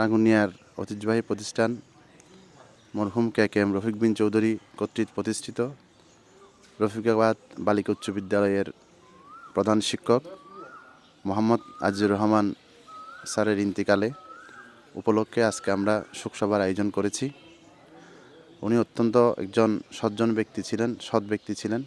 রাঙ্গুনিয়ার ঐতিহ্যবাহী প্রতিষ্ঠান মরহুম K K M Rafiq bin Chowdhury কর্তৃক প্রতিষ্ঠিত। রফিকাবাদ বালিকা উচ্চ বিদ্যালয়ের প্রধান শিক্ষক মোহাম্মদ আজিজুর রহমান স্যারের ইন্তিকালে উপলক্ষে আজকে আমরা শোকসভার আয়োজন করেছি। উনি অত্যন্ত একজন সজ্জন ব্যক্তি ছিলেন, সৎ ব্যক্তি ছিলেন।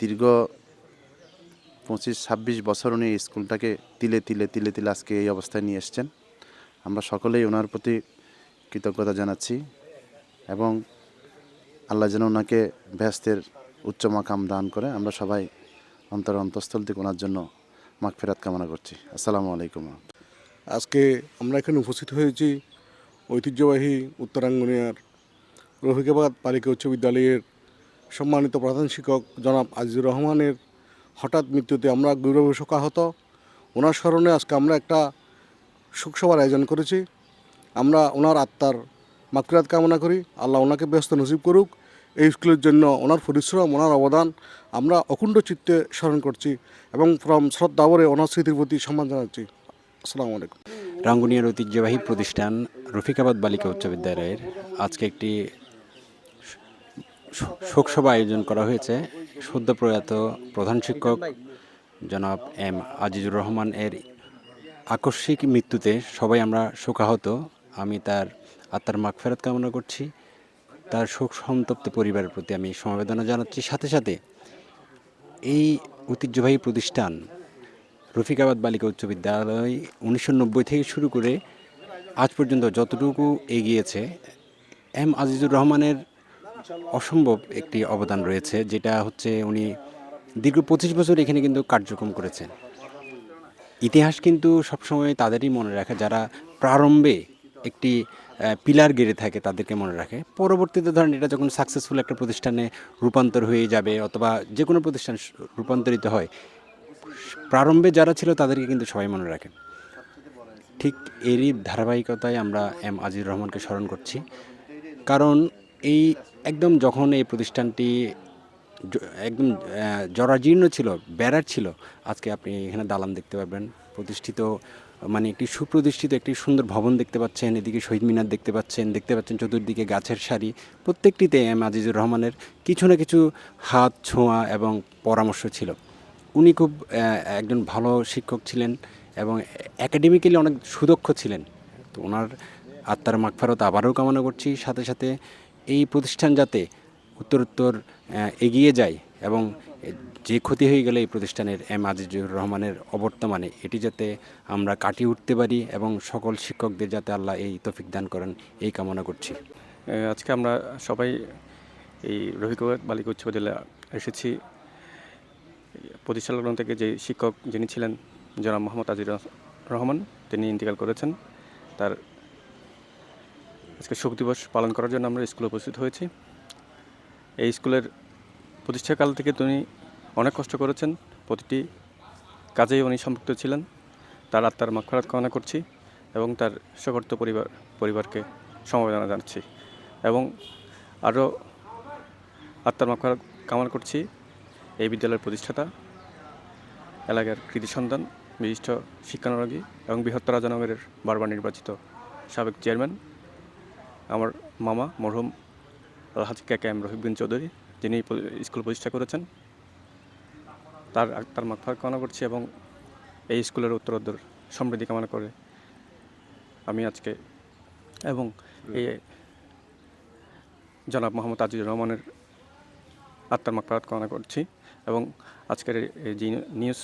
দীর্ঘ পঁচিশ ছাব্বিশ বছর উনি স্কুলটাকে তিলে তিলে তিলে তিলে আজকে এই অবস্থায় নিয়ে এসছেন। আমরা সকলেই ওনার প্রতি কৃতজ্ঞতা জানাচ্ছি এবং আল্লাহ যেন ওনাকে ব্যস্তের উচ্চ মাকাম দান করে। আমরা সবাই অন্তর অন্তঃস্থল থেকে ওনার জন্য মাগফিরাত কামনা করছি। আসসালামু আলাইকুম। আজকে আমরা এখানে উপস্থিত হয়েছি ঐতিহ্যবাহী উত্তরাঙ্গনিয়ার রফিকাবাদ পালিকা উচ্চ বিদ্যালয়ের সম্মানিত প্রধান শিক্ষক জনাব আজিজুর রহমানের হঠাৎ মৃত্যুতে আমরা গৌরবে শোকাহত। ওনার স্মরণে আজকে আমরা একটা শোকসভার আয়োজন করেছি। আমরা ওনার আত্মার মাকফিরাত কামনা করি। আল্লাহ ওনাকে ব্যস্ত নসিব করুক। এই স্কুলের জন্য ওনার পরিশ্রম, ওনার অবদান আমরা অকুণ্ঠ চিত্তে স্মরণ করছি এবং ফ্রম শ্রদ্ধাবরে ওনার স্মৃতির প্রতি সম্মান জানাচ্ছি। আসসালামু আলাইকুম। রাঙ্গুনিয়ার ঐতিহ্যবাহী প্রতিষ্ঠান রফিকাবাদ বালিকা উচ্চ বিদ্যালয়ের আজকে একটি শোকসভা আয়োজন করা হয়েছে। সদ্য প্রয়াত প্রধান শিক্ষক জনাব এম আজিজুর রহমান এর আকস্মিক মৃত্যুতে সবাই আমরা শোকাহত। আমি তার আত্মার মাগফেরত কামনা করছি। তার শোক সন্তপ্ত পরিবারের প্রতি আমি সমবেদনা জানাচ্ছি। সাথে সাথে এই ঐতিহ্যবাহী প্রতিষ্ঠান রফিকাবাদ বালিকা উচ্চ বিদ্যালয় উনিশশো নব্বই থেকে শুরু করে আজ পর্যন্ত যতটুকু এগিয়েছে, এম আজিজুর রহমানের অসম্ভব একটি অবদান রয়েছে, যেটা হচ্ছে উনি দীর্ঘ পঁচিশ বছর এখানে কিন্তু কার্যক্রম করেছেন। ইতিহাস কিন্তু সবসময় তাদেরই মনে রাখে, যারা প্রারম্ভে একটি পিলার গেড়ে থাকে তাদেরকে মনে রাখে। পরবর্তীতে ধরেন এটা যখন সাকসেসফুল একটা প্রতিষ্ঠানে রূপান্তর হয়ে যাবে অথবা যে কোনো প্রতিষ্ঠান রূপান্তরিত হয়, প্রারম্ভে যারা ছিল তাদেরকে কিন্তু সবাই মনে রাখে। ঠিক এরই ধারাবাহিকতায় আমরা এম আজিজুর রহমানকে স্মরণ করছি। কারণ এই, একদম যখন এই প্রতিষ্ঠানটি একদম জরাজীর্ণ ছিল বেড়ার ছিল। আজকে আপনি এখানে দালান দেখতে পাবেন প্রতিষ্ঠিত মানে একটি সুপ্রতিষ্ঠিত, একটি সুন্দর ভবন দেখতে পাচ্ছেন। এদিকে শহীদ মিনার দেখতে পাচ্ছেন। দেখতে পাচ্ছেন চতুর্দিকে গাছের সারি। প্রত্যেকটিতে এম আজিজুর রহমানের কিছু না কিছু হাত, ছোঁয়া এবং পরামর্শ ছিল। উনি খুব একজন ভালো শিক্ষক ছিলেন এবং একাডেমিক্যালি অনেক সুদক্ষ ছিলেন। তো ওনার আত্মার মাগফারত আবারও কামনা করছি। সাথে সাথে এই প্রতিষ্ঠান যাতে উত্তরোত্তর এগিয়ে যায় এবং যে ক্ষতি হয়ে গেলে এই প্রতিষ্ঠানের এম আজিজুর রহমানের অবর্তমানে এটি যাতে আমরা কাটিয়ে উঠতে পারি এবং সকল শিক্ষকদের যাতে আল্লাহ এই তফিক দান করেন, এই কামনা করছি। আজকে আমরা সবাই এই রফিকাবাদ বালিকা উচ্চ বিদ্যালয়ে এসেছি। প্রতিষ্ঠালগ্ন থেকে যে শিক্ষক যিনি ছিলেন, জনাব মোহাম্মদ আজির রহমান, তিনি ইন্তেকাল করেছেন। তার আজকে শোক দিবস পালন করার জন্য আমরা স্কুলে উপস্থিত হয়েছি। এই স্কুলের প্রতিষ্ঠাকাল থেকে তিনি অনেক কষ্ট করেছেন। প্রতিটি কাজেই উনি সম্পৃক্ত ছিলেন। তার আত্মার মাক্ষরাত কামনা করছি এবং তার সকর্ত পরিবার, পরিবারকে সমবেদনা জানাচ্ছি এবং আরও আত্মার মাক্ষরাত কামনা করছি। এই বিদ্যালয়ের প্রতিষ্ঠাতা, এলাকার কৃতি সন্তান, বিশিষ্ট শিক্ষানুরাগী এবং বৃহত্তর রাজানগরের বারবার নির্বাচিত সাবেক চেয়ারম্যান, আমার মামা মরহুম আলহাজ কে এম রহিব বিন চৌধুরী, যিনি স্কুল প্রতিষ্ঠা করেছেন। তার তার মাগফার কামনা করছি এবং এই স্কুলের উত্তরোত্তর সমৃদ্ধি কামনা করে আমি আজকে এবং এই জনাব মোহাম্মদ আজিজুর রহমানের আত্মার মাগফারাত কামনা করছি এবং আজকের যে নিউজ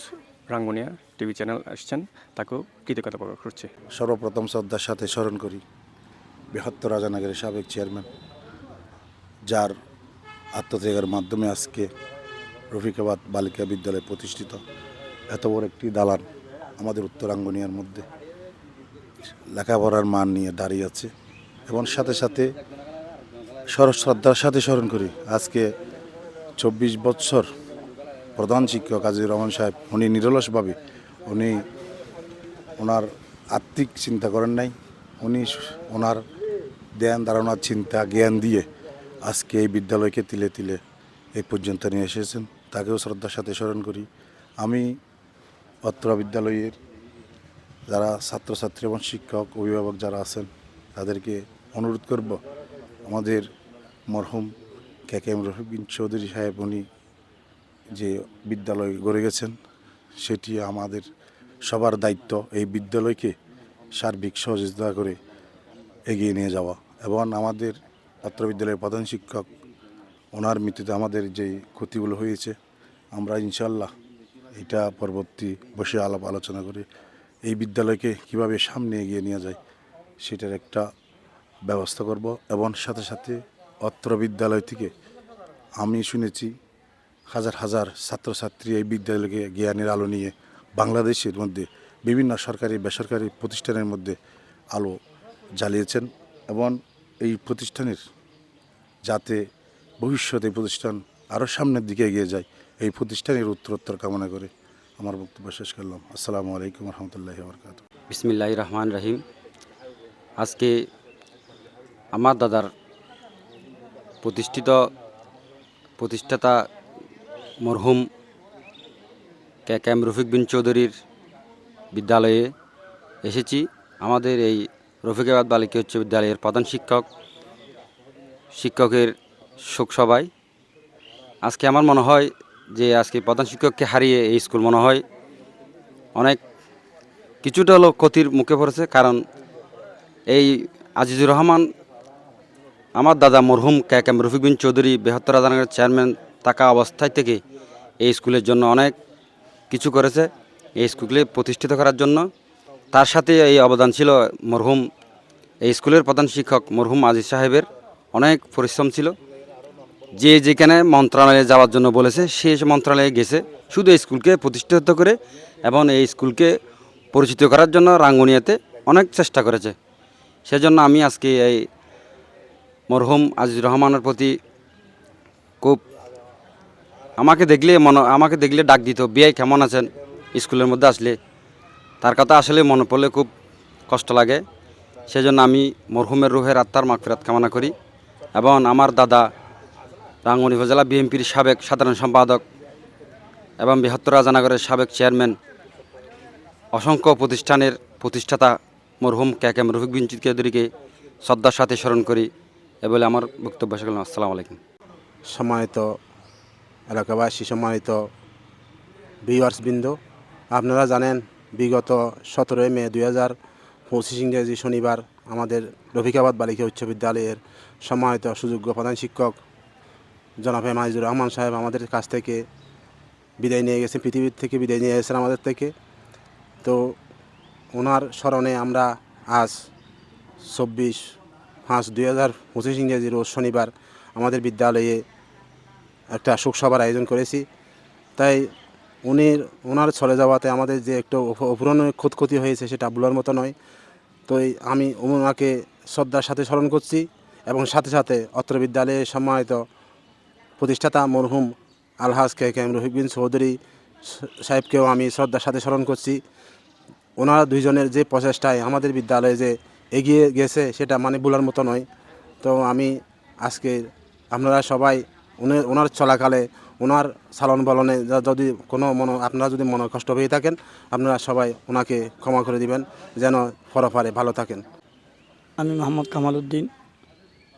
রাঙ্গুনিয়া টিভি চ্যানেল আসছেন, তাকেও কৃতজ্ঞতা প্রকাশ করছি। সর্বপ্রথম শ্রদ্ধার সাথে স্মরণ করি, বৃহত্তর রাজানগরের সাবেক চেয়ারম্যান। যার আত্মত্যাগের মাধ্যমে আজকে রফিকাবাদ বালিকা বিদ্যালয় প্রতিষ্ঠিত। এত বড় একটি দালান আমাদের উত্তরাঙ্গনিয়ার মধ্যে লেখাপড়ার মান নিয়ে দাঁড়িয়ে আছে এবং সাথে সাথে সর শ্রদ্ধার সাথে স্মরণ করি, আজকে চব্বিশ বছর প্রধান শিক্ষক আজিজুর রহমান সাহেব, উনি নিরলসভাবে, উনি ওনার আত্মিক চিন্তা করেন নাই, উনি ওনার ধ্যান ধারণার চিন্তা, জ্ঞান দিয়ে আজকে এই বিদ্যালয়কে তিলে তিলে এই পর্যন্ত নিয়ে এসেছেন। তাকেও শ্রদ্ধার সাথে স্মরণ করি। আমি অত্র বিদ্যালয়ের যারা ছাত্রছাত্রী এবং শিক্ষক, অভিভাবক যারা আছেন, তাদেরকে অনুরোধ করব, আমাদের মরহুম K K M Rafiq Chowdhury সাহেব, উনি যে বিদ্যালয় গড়ে গেছেন, সেটি আমাদের সবার দায়িত্ব এই বিদ্যালয়কে সার্বিক সহযোগিতা করে এগিয়ে নিয়ে যাওয়া এবং আমাদের অত্র বিদ্যালয়ের প্রধান শিক্ষক, ওনার মৃত্যুতে আমাদের যে ক্ষতিগুলো হয়েছে, আমরা ইনশাল্লাহ এটা পরবর্তী বসে আলাপ আলোচনা করে এই বিদ্যালয়কে কীভাবে সামনে এগিয়ে নিয়ে যায় সেটার একটা ব্যবস্থা করব এবং সাথে সাথে অত্র বিদ্যালয় থেকে আমি শুনেছি হাজার হাজার ছাত্রছাত্রী এই বিদ্যালয়কে জ্ঞানের আলো নিয়ে বাংলাদেশের মধ্যে বিভিন্ন সরকারি, বেসরকারি প্রতিষ্ঠানের মধ্যে আলো জ্বালিয়েছেন এবং এই প্রতিষ্ঠানের যাতে ভবিষ্যতে প্রতিষ্ঠান আরও সামনের দিকে এগিয়ে যায়। এই প্রতিষ্ঠানের উত্তরোত্তর কামনা করে আমার বক্তব্য শেষ করলাম। আসসালামু আলাইকুম রহমতুল্লাহ বরকাত বিসমিল্লাহ রহমান রহিম। আজকে আমার দাদার প্রতিষ্ঠিত প্রতিষ্ঠাতা মরহুম কে কেম রফিক বিন চৌধুরীর বিদ্যালয়ে এসেছি। আমাদের এই রফিকাবাদ বালিকা উচ্চ বিদ্যালয়ের প্রধান শিক্ষক শিক্ষকের শোকসভায়। আজকে আমার মনে হয় যে আজকে প্রধান শিক্ষককে হারিয়ে এই স্কুল মনে হয় অনেক কিছুটা হলো ক্ষতির মুখে পড়েছে, কারণ এই আজিজুর রহমান, আমার দাদা মরহুম কে কেম রফিক বিন চৌধুরী, বৃহত্তর রাজানগরের চেয়ারম্যান, থাকা অবস্থায় থেকে এই স্কুলের জন্য অনেক কিছু করেছে, এই স্কুলে প্রতিষ্ঠিত করার জন্য। তার সাথে এই অবদান ছিল মরহুম, এই স্কুলের প্রধান শিক্ষক মরহুম আজিজ সাহেবের। অনেক পরিশ্রম ছিল। যে যেখানে মন্ত্রণালয়ে যাওয়ার জন্য বলেছে, সে মন্ত্রণালয়ে গেছে। শুধু স্কুলকে প্রতিষ্ঠিত করে এবং এই স্কুলকে পরিচিত করার জন্য রাঙ্গুনিয়াতে অনেক চেষ্টা করেছে। সেজন্য আমি আজকে এই মরহুম আজিজুর রহমানের প্রতি খুব আমাকে দেখলে মনে আমাকে দেখলে ডাক দিত বিয়াই কেমন আছেন? স্কুলের মধ্যে আসলে? তার কথা আসলে মনে পড়লে খুব কষ্ট লাগে। সেজন্য আমি মরহুমের রুহের আত্মার মাগফিরাত কামনা করি। এবং আমার দাদা রাঙ্গুনি উপজেলা বিএনপির সাবেক সাধারণ সম্পাদক এবং বৃহত্তর রাজানগরের সাবেক চেয়ারম্যান, অসংখ্য প্রতিষ্ঠানের প্রতিষ্ঠাতা মরহুম কে কেম রফিক বিন চৌধুরীকে শ্রদ্ধার সাথে স্মরণ করি এ বলে আমার বক্তব্য শেষ আসসালামু আলাইকুম। সম্মানিত এলাকাবাসী, সম্মানিত ভিউয়ার্স বৃন্দ, আপনারা জানেন বিগত সতেরোই মে দুই হাজার পঁচিশ ইংরেজি শনিবার আমাদের রফিকাবাদ বালিকা উচ্চ বিদ্যালয়ের সম্মানিত সুযোগ্য প্রধান শিক্ষক জনাব এম আজিজুর রহমান সাহেব আমাদের কাছ থেকে বিদায় নিয়ে গেছেন, পৃথিবীর থেকে বিদায় নিয়ে গেছেন আমাদের থেকে। তো ওনার স্মরণে আমরা আজ চব্বিশ পাঁচ দুই হাজার পঁচিশ ইংরেজি রোজ শনিবার আমাদের বিদ্যালয়ে একটা শোকসভার আয়োজন করেছি। তাই উনি, ওনার চলে যাওয়াতে আমাদের যে একটু অপ- অপূরণীয় ক্ষতি হয়েছে সেটা বলার মতো নয়। তো আমি ওনাকে শ্রদ্ধার সাথে স্মরণ করছি। এবং সাথে সাথে অত্র বিদ্যালয়ের সম্মানিত প্রতিষ্ঠাতা মরহুম আলহাজ K K M Rafiq bin Chowdhury সাহেবকেও আমি শ্রদ্ধার সাথে স্মরণ করছি। ওনারা দুইজনের যে প্রচেষ্টায় আমাদের বিদ্যালয়ে যে এগিয়ে গেছে সেটা মানে বলার মতো নয়। তো আমি আজকে আপনারা সবাই উনি ওনার চলাকালে ওনার সালন বলনে যদি কোনো মনো আপনারা যদি মনে কষ্ট পেয়ে থাকেন, আপনারা সবাই ওনাকে ক্ষমা করে দিবেন, যেন ফরফারে ভালো থাকেন। আমি মোহাম্মদ কামাল উদ্দিন।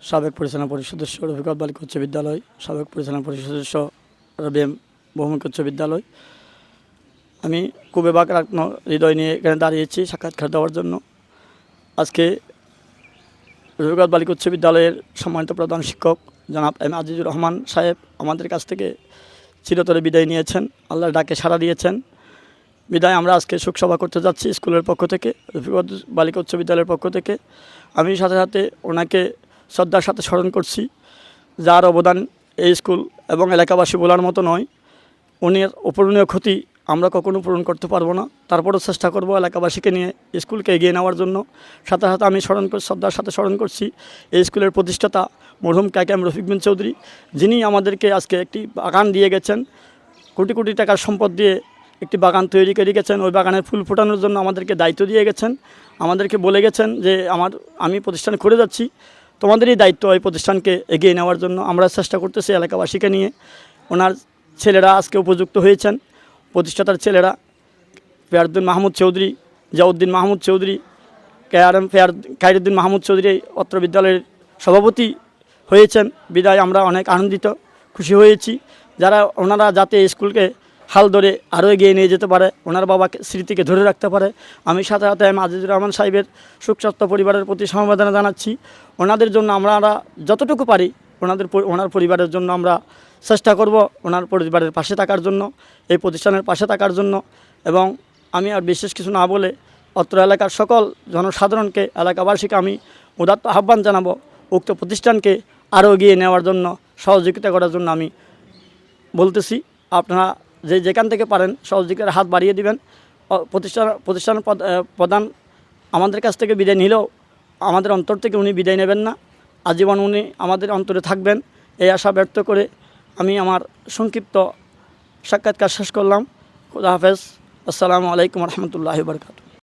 সাবেক পরিচালনা পরিষদ সদস্য রফিকাত বালিকা উচ্চ বিদ্যালয়, সাবেক পরিচালনা পরিষদ সদস্য রবিএম বহুমুখী উচ্চ বিদ্যালয়। আমি খুবই বাকরাত্ম হৃদয় নিয়ে এখানে দাঁড়িয়েছি সাক্ষাৎকার দেওয়ার জন্য। আজকে রফিকাত বালিকা উচ্চ বিদ্যালয়ের সম্মানিত প্রধান শিক্ষক জনাব এম আজিজুর রহমান সাহেব আমাদের কাছ থেকে চিরতরে বিদায় নিয়েছেন, আল্লাহর ডাকে সাড়া দিয়েছেন। বিদায় আমরা আজকে শোকসভা করতে যাচ্ছি স্কুলের পক্ষ থেকে রফিকত বালিকা উচ্চ বিদ্যালয়ের পক্ষ থেকে। আমি সাথে সাথে ওনাকে শ্রদ্ধার সাথে স্মরণ করছি। যার অবদান এই স্কুল এবং এলাকাবাসী বলার মতো নয়। উনির অপূরণীয় ক্ষতি আমরা কখনো পূরণ করতে পারব না। তারপরও চেষ্টা করব এলাকাবাসীকে নিয়ে স্কুলকে এগিয়ে নেওয়ার জন্য। সাথে সাথে আমি স্মরণ কর শ্রদ্ধার সাথে স্মরণ করছি এই স্কুলের প্রতিষ্ঠাতা মরহুম কাকাম রফিক বিন চৌধুরী। যিনি আমাদেরকে আজকে একটি বাগান দিয়ে গেছেন। কোটি কোটি টাকার সম্পদ দিয়ে একটি বাগান তৈরি করে গেছেন। ওই বাগানের ফুল ফোটানোর জন্য আমাদেরকে দায়িত্ব দিয়ে গেছেন। আমাদেরকে বলে গেছেন যে, আমার, আমি প্রতিষ্ঠান করে যাচ্ছি। তোমাদেরই দায়িত্ব এই প্রতিষ্ঠানকে এগিয়ে নেওয়ার জন্য। আমরা চেষ্টা করতেছি এলাকাবাসীকে নিয়ে। ওনার ছেলেরা আজকে উপযুক্ত হয়েছেন। প্রতিষ্ঠাতার ছেলেরা পেয়ারুদ্দিন মাহমুদ চৌধুরী জাউদ্দিন মাহমুদ চৌধুরী কে আর এম ফেয়ার খাইরুদ্দিন মাহমুদ চৌধুরী অত্র বিদ্যালয়ের সভাপতি হয়েছেন। বিদায় আমরা অনেক আনন্দিত, খুশি হয়েছি। যারা, ওনারা যাতে স্কুলকে হাল ধরে আরও এগিয়ে নিয়ে যেতে পারে, ওনার বাবাকে, স্মৃতিকে ধরে রাখতে পারে। আমি সাথে সাথে আমি আজিজুর রহমান সাহেবের সুখস্বাস্থ্য পরিবারের প্রতি সমবেদনা জানাচ্ছি। ওনাদের জন্য আমরা যতটুকু পারি, ওনাদের ওনার পরিবারের জন্য আমরা চেষ্টা করব ওনার পরিবারের পাশে থাকার জন্য, এই প্রতিষ্ঠানের পাশে থাকার জন্য এবং আমি আর বিশেষ কিছু না বলে অত্র এলাকার সকল জনসাধারণকে, এলাকাবাসীকে আমি উদাত্ত আহ্বান জানাব, উক্ত প্রতিষ্ঠানকে আরও এগিয়ে নেওয়ার জন্য, সহযোগিতা করার জন্য আমি বলতেছি। আপনারা যে যেখান থেকে পারেন সহযোগিতার হাত বাড়িয়ে দিবেন। প্রতিষ্ঠান প্রতিষ্ঠান প্রধান আমাদের কাছ থেকে বিদায় নিলেও আমাদের অন্তর থেকে উনি বিদায় নেবেন না। আজীবন উনি আমাদের অন্তরে থাকবেন। এই আশা ব্যর্থ করে আমি আমার সংক্ষিপ্ত সাক্ষাৎকার শেষ করলাম। খুদা হাফেজ। আসসালামু আলাইকুম রহমতুল্লাহ বরকাত